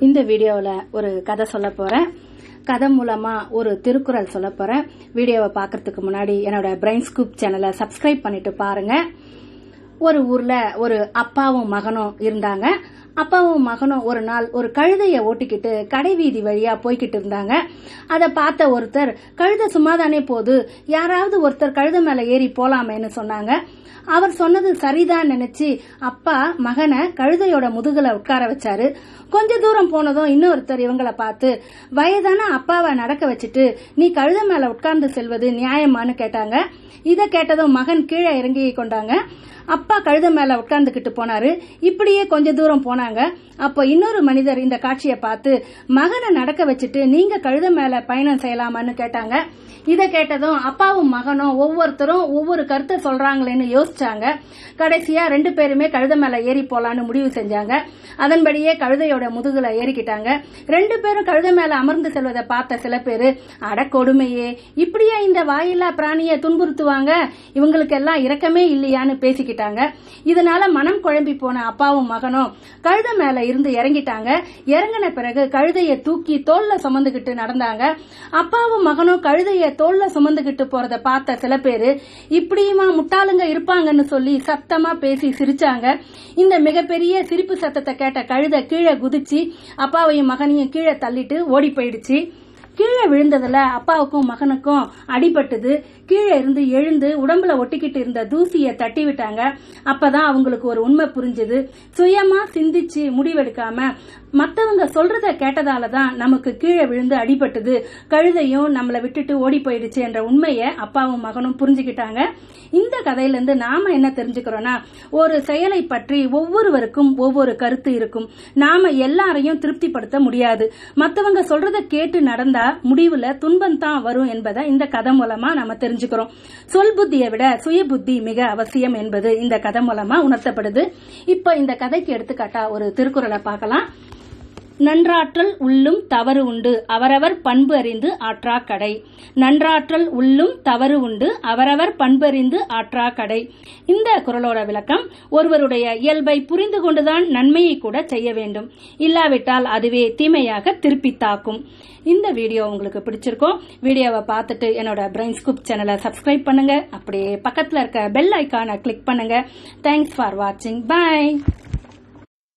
இந்த வீடியோவில் ஒரு கதை சொல்ல போகிறேன் கதை மூலமாக ஒரு திருக்குறள் சொல்ல போகிறேன் வீடியோவை பார்க்கறதுக்கு முன்னாடி என்னோட பிரெயின் ஸ்கூப் சேனலை சப்ஸ்கிரைப் பண்ணிட்டு பாருங்கள் ஒரு ஊரில் ஒரு அப்பாவும் மகனும் இருந்தாங்க. அப்பாவும் மகனும் ஒரு நாள் ஒரு கழுதையை ஓட்டிக்கிட்டு கடை வீதி வழியா போய்கிட்டு இருந்தாங்க. அதை பார்த்த ஒருத்தர் கழுத சும்மாதானே போது? யாராவது ஒருத்தர் கழுத மேல ஏறி போலாமேன்னு சொன்னாங்க. அவர் சொன்னது சரிதான் நினைச்சு அப்பா மகனை கழுதையோட முதுகுல உட்கார வச்சாரு. கொஞ்ச தூரம் போனதும் இன்னொருத்தர் இவங்களை பார்த்து வயதான அப்பாவை நடக்க வச்சுட்டு நீ கழுத மேல உட்கார்ந்து செல்வது நியாயமான்னு கேட்டாங்க. இதை கேட்டதும் மகன் கீழே இறங்கி கொண்டாங்க. அப்பா கழுத மேல உட்கார்ந்துகிட்டு போனாரு. இப்படியே கொஞ்ச தூரம் சொன்னாங்க. அப்போ இன்னொரு மனிதர் இந்த காட்சியை பார்த்து மகனை நடக்க வச்சுட்டு நீங்க கழுத மேல பயணம் செய்யலாமான்னு கேட்டாங்க. இதை கேட்டதும் அப்பாவும் மகனும் ஒவ்வொருத்தரும் ஒவ்வொரு கருத்தை சொல்றாங்களேன்னு யோசிச்சாங்க. கடைசியா ரெண்டு பேருமே கழுத மேல ஏறி போலான்னு முடிவு செஞ்சாங்க. அதன்படியே கழுதையோட முதுகுல ஏறிக்கிட்டாங்க. ரெண்டு பேரும் கழுத மேல அமர்ந்து செல்வதை பார்த்த சில பேரு அட கொடுமையே இப்படியே இந்த வாயில்லா பிராணியை துன்புறுத்துவாங்க? இவங்களுக்கு எல்லாம் இரக்கமே இல்லையான்னு பேசிக்கிட்டாங்க. இதனால மனம் குழம்பி போன அப்பாவும் மகனும் கழுத மேல இருந்து இறங்கிட்டாங்க. இறங்கின பிறகு கழுதையை தூக்கி தோல்ல சுமந்துகிட்டு நடந்தாங்க. அப்பாவும் மகனும் கழுதைய தோல்ல சுமந்துகிட்டு போறத பார்த்த சில பேரு இப்படியுமா முட்டாளுங்க இருப்பாங்கன்னு சொல்லி சத்தமா பேசி சிரிச்சாங்க. இந்த மிகப்பெரிய சிரிப்பு சத்தத்தை கேட்ட கழுதை கீழே குதிச்சு அப்பாவையும் மகனையும் கீழே தள்ளிட்டு ஓடி போயிடுச்சு. கீழே விழுந்ததுல அப்பாவுக்கும் மகனுக்கும் அடிபட்டது. கீழே இருந்து எழுந்து உடம்புல ஒட்டிக்கிட்டு இருந்த தூசியை தட்டி விட்டாங்க. அப்பதான் அவங்களுக்கு ஒரு உண்மை புரிஞ்சது. சுயமா சிந்திச்சு முடிவெடுக்காம மத்தவங்க சொல்றத கேட்டதால தான் நமக்கு கீழே விழுந்து அடிபட்டது. கழுதையும் நம்மளை விட்டுட்டு ஓடி போயிடுச்சு என்ற உண்மையை அப்பாவும் மகனும் புரிஞ்சுக்கிட்டாங்க. இந்த கதையில இருந்து நாம என்ன தெரிஞ்சுக்கிறோம்னா ஒரு செயலை பற்றி ஒவ்வொருவருக்கும் ஒவ்வொரு கருத்து இருக்கும். நாம எல்லாரையும் திருப்திப்படுத்த முடியாது. மத்தவங்க சொல்றத கேட்டு நடந்தா முடிவுல துன்பம் தான் வரும் என்பதை இந்த கதை மூலமா நாம தெரிஞ்சுக்கிறோம். சொல் புத்தியை விட சுய புத்தி மிக அவசியம் என்பது இந்த கதை மூலமா உணர்த்தப்படுது. இப்ப இந்த கதைக்கு எடுத்துக்காட்டா ஒரு திருக்குறளை பார்க்கலாம். நன்றாற்றல் உள்ளும் தவறு உண்டு. அவரவர் பண்பு அறிந்து ஆற்றா கடை நன்றாற்றல் உள்ளும் தவறு உண்டு. அவரவர் பண்பு அறிந்து ஆற்றா கடை இந்த குரலோட விளக்கம் ஒருவருடைய இயல்பை புரிந்து கொண்டுதான் நன்மையை கூட செய்ய வேண்டும். இல்லாவிட்டால் அதுவே தீமையாக திருப்பி தாக்கும். இந்த வீடியோ உங்களுக்கு பிடிச்சிருக்கோம் வீடியோவை பார்த்துட்டு என்னோட பிரெயின் ஸ்கூப் சேனலை சப்ஸ்கிரைப் பண்ணுங்க. அப்படியே பக்கத்தில் இருக்க பெல் ஐக்கானை கிளிக் பண்ணுங்க. தேங்க்ஸ் ஃபார் வாட்சிங் பை